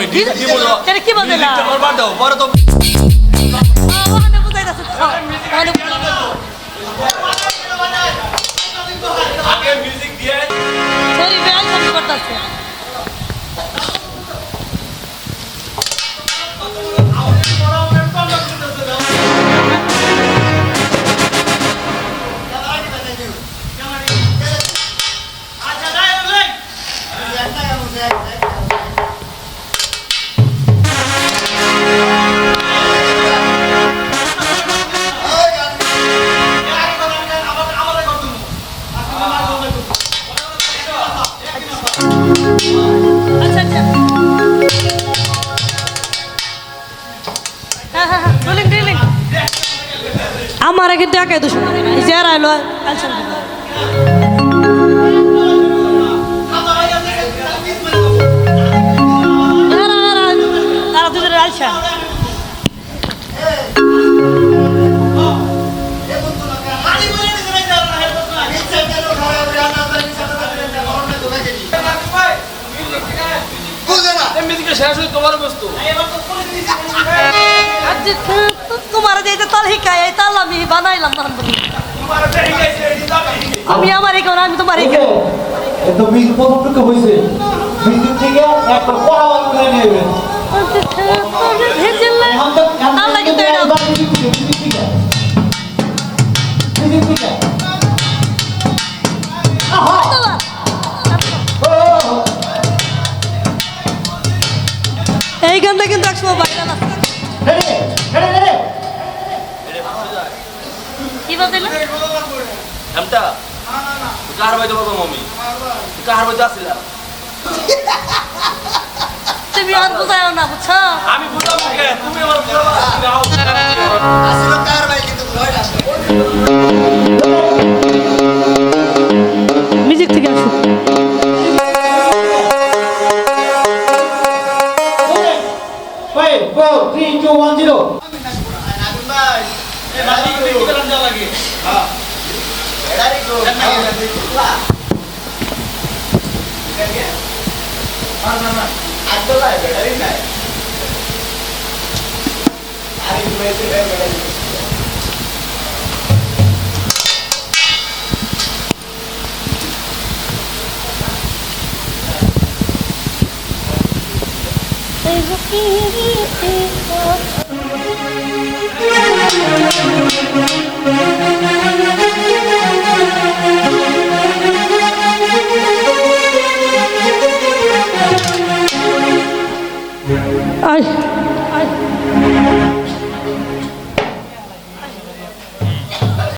আমি কি বলব এটা কি বলতে না? আমার বাদ দাও পরে তো ওখানে বুঝাইতেছে তো। ওখানে আগে মিউজিক দিয়ে সেই বেআই ফোন করতেছে আমার কিন্তু একাই দোষ এই যে আর আইলো কাল সন্ধ্যা তারা তারা দুজনে আলসা। শেষ তোমার বস্তু। তোমার তাল হিকায় তাল আমি বানাইলাম তখন আমি আমার এই আমি তোমার এই তো হয়েছে থেকে একটা পড়া এই গানটা কিন্তু একসময় রেডি কি বলছিল? এমটা কার বাইতে বাবা মম্মি কার বাইতে আসিলা? তুমি আর বুঝাও না বুঝছ? আমি বুঝাবো কে? তুমি আমার বুঝাবো? গাও music Five, four, three, two, one, zero. Ay. Ay.